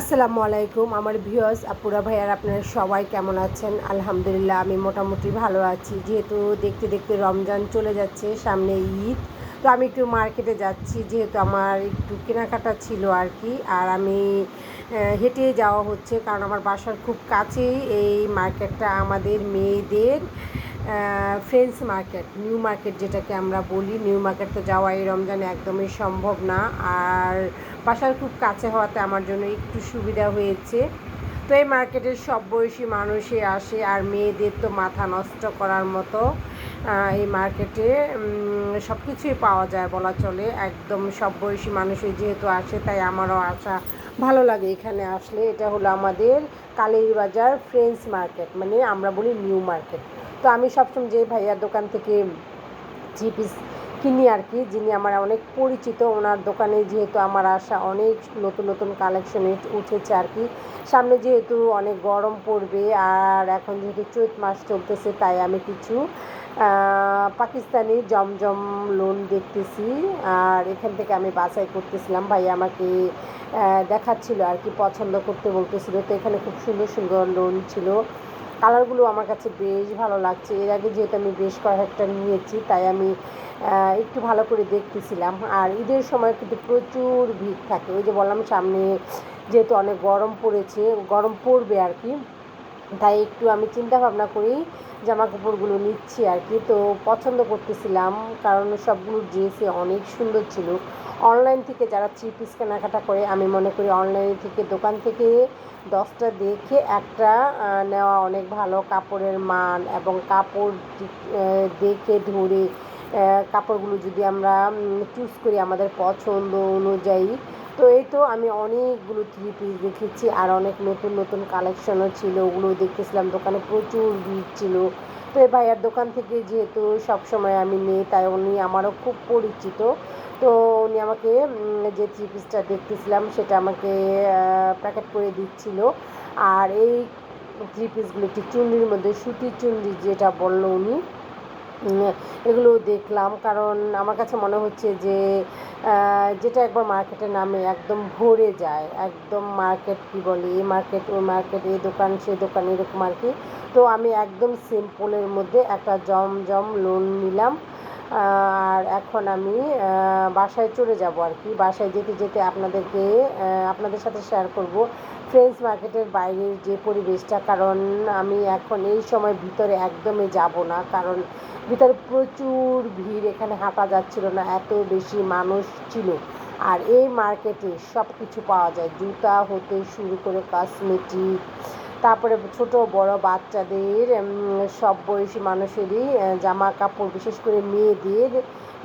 আসসালামু আলাইকুম, আমার ভিউয়ার্স আপুরা ভাইয়ার, আপনারা সবাই কেমন আছেন? আলহামদুলিল্লাহ, আমি মোটামুটি ভালো আছি। যেহেতু দেখতে দেখতে রমজান চলে যাচ্ছে, সামনে ঈদ, তো আমি একটু মার্কেটে যাচ্ছি। যেহেতু আমার একটু কেনাকাটা ছিল আর কি, আর আমি হেঁটে যাওয়া হচ্ছে, কারণ আমার বাসার খুব কাছেই এই মার্কেটটা আমাদের মেয়েদের ফ্রেন্ডস মার্কেট, নিউ মার্কেট যেটাকে আমরা বলি। নিউ মার্কেট তো যাওয়া এই রমজানে একদমই সম্ভব না। আর বাসার খুব কাছে হওয়াতে আমার জন্য একটু সুবিধা হয়েছে। তো এই মার্কেটের সব বয়সী মানুষই আসে আর মেয়েদের তো মাথা নষ্ট করার মতো এই মার্কেটে সব কিছুই পাওয়া যায় বলা চলে। একদম সব বয়সী মানুষই যেহেতু আসে, তাই আমারও আসা ভালো লাগে এখানে আসলে। এটা হলো আমাদের কালীবাজার ফ্রেন্ডস মার্কেট মানে আমরা বলি নিউ মার্কেট। তো আমি সবসময় যে ভাইয়ার দোকান থেকে থ্রি পিস কিনি আর কি, যিনি আমার অনেক পরিচিত, ওনার দোকানে যেহেতু আমার আসা অনেক নতুন নতুন কালেকশনে উঠেছে আর কি। সামনে যেহেতু অনেক গরম পড়বে আর এখন যেহেতু চৈত মাস চলতেছে, তাই আমি কিছু পাকিস্তানি জমজম লোন দেখতেছি। আর এখান থেকে আমি বাছাই করতেছিলাম ভাই আমাকে দেখাচ্ছিল আর কি, পছন্দ করতে বলতেছিল। তো এখানে খুব সুন্দর সুন্দর লোন ছিল। কালারগুলো আমার কাছে বেশ ভালো লাগছে। এর আগে যেহেতু আমি বেশ কয়েকটা নিয়েছি, তাই আমি একটু ভালো করে দেখতেছিলাম। আর ঈদের সময় কিন্তু প্রচুর ভিড় থাকে। ওই যে বললাম সামনে যেহেতু অনেক গরম পড়েছে, গরম পড়বে আর কি। তাই একটু আমি চিন্তা ভাবনা করি জামা কাপড়গুলো নিচ্ছি আর কি। তো পছন্দ করতেছিলাম কারণ সবগুলো ড্রেসে অনেক সুন্দর ছিল। অনলাইন থেকে যারা থ্রি পিস কেনাকাটা করে, আমি মনে করি অনলাইন থেকে দোকান থেকে দশটা দেখে একটা নেওয়া অনেক ভালো কাপড়ের মান এবং কাপড় দেখে ধরে কাপড়গুলো যদি আমরা চুজ করি আমাদের পছন্দ অনুযায়ী তো এই তো আমি অনেকগুলো থ্রি পিস দেখেছি আর অনেক নতুন নতুন কালেকশনও ছিল ওগুলো দেখতেছিলাম। দোকানে প্রচুর ভিড় ছিল। তো এই ভাইয়ার দোকান থেকে যেহেতু সব সময় আমি নেই, তাই উনি আমারও খুব পরিচিত। তো উনি আমাকে যে থ্রি পিসটা দেখতেছিলাম, সেটা আমাকে প্যাকেট করে দিচ্ছিল। আর এই থ্রি পিসগুলো একটি চুন্ডির মধ্যে, সুতির চুন্ডি যেটা বলল উনি এগুলো দেখলাম। কারণ আমার কাছে মনে হচ্ছে যে যেটা একবার মার্কেটে নামে একদম ভরে যায়, একদম মার্কেট কি বলে এই মার্কেট ওই মার্কেট এই দোকান, সে দোকান, এরকম আর কি। তো আমি একদম সিম্পলের মধ্যে একটা জমজম লোন নিলাম। আর এখন আমি বাসায় চলে যাব আর কি। বাসায় যেতে যেতে আপনাদেরকে আপনাদের সাথে শেয়ার করব ফ্রেন্ডস মার্কেটের বাইরের যে পরিবেশটা। কারণ আমি এখন এই সময় ভিতরে একদমই যাব না। কারণ ভিতরে প্রচুর ভিড়, এখানে হাঁটা যাচ্ছিল না, এত বেশি মানুষ ছিল। আর এই মার্কেটে সব কিছু পাওয়া যায়। জুতা হতে শুরু করে কসমেটিক তারপরে ছোট বড় বাচ্চাদের সব বয়সী মানুষেরই জামা কাপড় বিশেষ করে মেয়েদের,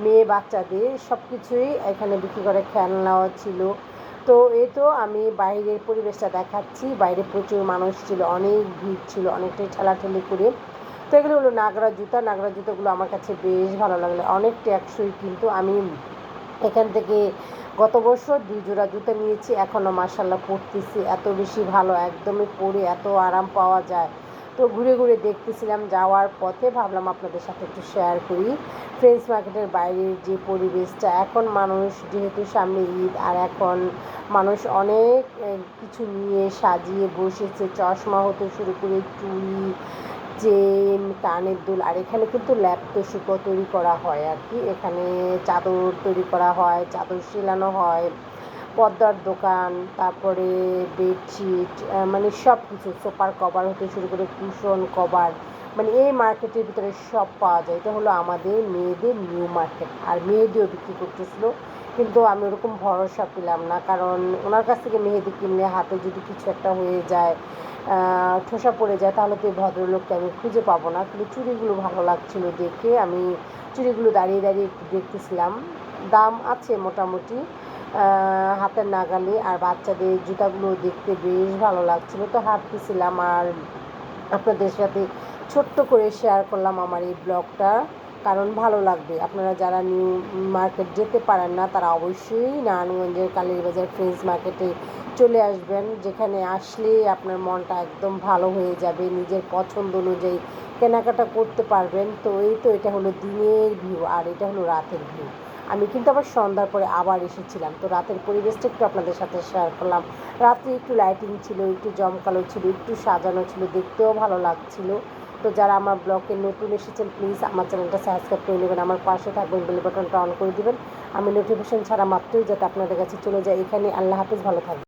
মেয়ে বাচ্চাদের সব কিছুই এখানে বিক্রি করে খেলনাও ছিল। তো এই তো আমি বাইরের পরিবেশটা দেখাচ্ছি। বাইরে প্রচুর মানুষ ছিল, অনেক ভিড় ছিল, অনেকটাই ঠেলাঠেলি করে। তো এগুলো হলো নাগরা জুতা। নাগরা জুতোগুলো আমার কাছে বেশ ভালো লাগল। অনেক ট্যাক্সই কিন্তু আমি এখান থেকে গত বছর দুই জোড়া জুতো নিয়েছি এখনও মার্শাল্লাহ পরতেছি। এত বেশি ভালো, একদমই পরে এত আরাম পাওয়া যায়। তো ঘুরে ঘুরে দেখতেছিলাম, যাওয়ার পথে ভাবলাম আপনাদের সাথে একটু শেয়ার করি। ফ্রেন্ডস মার্কেটের বাইরের যে পরিবেশটা, এখন মানুষ যেহেতু সামনে ঈদ, আর এখন মানুষ অনেক কিছু নিয়ে সাজিয়ে বসেছে, চশমা হতে শুরু করে চুড়ি চেন কানের দুল, আর এখানে কিন্তু ল্যাপটপ সুতো তৈরি করা হয় আর কি। এখানে চাদর তৈরি করা হয়, চাদর সেলানো হয়, পর্দার দোকান, তারপরে বেডশিট মানে সব কিছু সোফার কভার হতে শুরু করে কুশন কভার মানে এই মার্কেটের ভিতরে সব পাওয়া যায়। এটা হলো আমাদের মেয়েদের নিউ মার্কেট। আর মেয়েদেরও বিক্রি করতেছিল, কিন্তু আমি ওরকম ভরসা পেলাম না, কারণ ওনার কাছ থেকে মেহেদি কিনলে হাতে যদি কিছু একটা হয়ে যায় ঠোসা পড়ে যায়, তাহলে তো এই ভদ্রলোককে আমি খুঁজে পাবো না। কিন্তু চুড়িগুলো ভালো লাগছিল দেখে আমি চুড়িগুলো দাঁড়িয়ে দাঁড়িয়ে একটু দেখতেছিলাম। দাম আছে মোটামুটি হাতের নাগালে, আর বাচ্চাদের জুতাগুলো দেখতে বেশ ভালো লাগছিল। তো হাঁটতেছিলাম আর আপনাদের সাথে ছোট্ট করে শেয়ার করলাম আমার এই ব্লগটা। কারণ ভালো লাগবে। আপনারা যারা নিউ মার্কেট যেতে পারেন না, তারা অবশ্যই নারায়ণগঞ্জের কালীবাজার ফ্রেন্ডস মার্কেটে চলে আসবেন। যেখানে আসলে আপনার মনটা একদম ভালো হয়ে যাবে, নিজের পছন্দ অনুযায়ী কেনাকাটা করতে পারবেন। তো এই তো, এটা হলো দিনের ভিউ আর এটা হলো রাতের ভিউ। আমি কিন্তু আবার সন্ধ্যার পরে আবার এসেছিলাম। তো রাতের পরিবেশটা একটু আপনাদের সাথে শেয়ার করলাম। রাত্রে একটু লাইটিং ছিল, একটু জমকালো ছিল, একটু সাজানো ছিল, দেখতেও ভালো লাগছিল। তো যারা আমার ব্লগে নতুন এসেছেন প্লিজ আমার চ্যানেলটা সাবস্ক্রাইব করে নেবেন, আমার পাশে থাকবেন বেল বাটনটা অন করে দেবেন। আমি নোটিফিকেশন ছাড়া মাত্রই যাতে আপনাদের কাছে চলে যায়। এখানে আল্লাহ হাফিজ, ভালো থাকবেন।